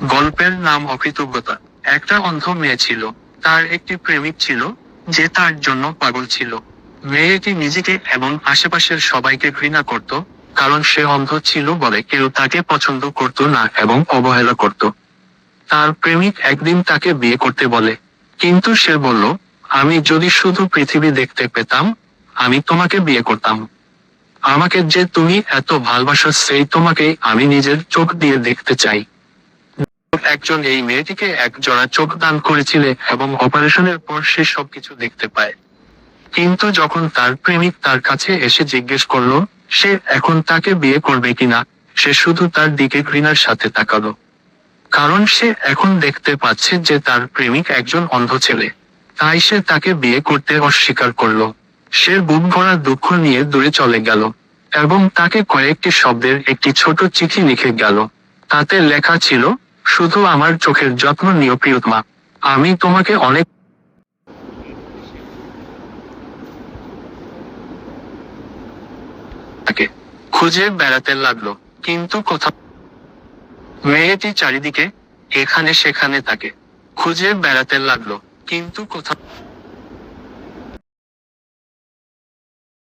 গল্পের নাম অকৃতজ্ঞতা। একটা অন্ধ মেয়ে ছিল, তার একটি প্রেমিক ছিল, যে তার জন্য পাগল ছিল। মেয়েটি নিজেকে এবং আশেপাশের সবাইকে ঘৃণা করত, কারণ সে অন্ধ ছিল বলে কেউ তাকে পছন্দ করত না এবং অবহেলা করত। তার প্রেমিক একদিন তাকে বিয়ে করতে বলে, কিন্তু সে বলল, আমি যদি শুধু পৃথিবী দেখতে পেতাম, আমি তোমাকে বিয়ে করতাম। আমাকে যে তুমি এত ভালোবাসো, সেই তোমাকে আমি নিজের চোখ দিয়ে দেখতে চাই। একজন এই মেয়েটিকে এক জোড়া চোখ দান করেছিলে এবং অপারেশনের পর সে সবকিছু দেখতে পায়। কিন্তু যখন তার প্রেমিক তার কাছে এসে জিজ্ঞেস করল, সে এখন তাকে বিয়ে করবে কিনা? সে শুধু তার দিকে ঘৃণার সাথে তাকালো। কারণ সে এখন দেখতে পাচ্ছে যে তার প্রেমিক একজন অন্ধ ছেলে। তাই সে তাকে বিয়ে করতে অস্বীকার করল। সে বুক ভরা দুঃখ নিয়ে দূরে চলে গেল এবং তাকে কয়েকটি শব্দের একটি ছোট চিঠি লিখে গেল। তাতে লেখা ছিল শুধু আমার চোখের যত্ন নিও, প্রিয়তমা। আমি তোমাকে অনেক খুঁজে বেড়াতে লাগল, কিন্তু কোথাও মেয়েটি চারিদিকে এখানে সেখানে থাকে। খুঁজে বেড়াতে লাগল, কিন্তু কোথাও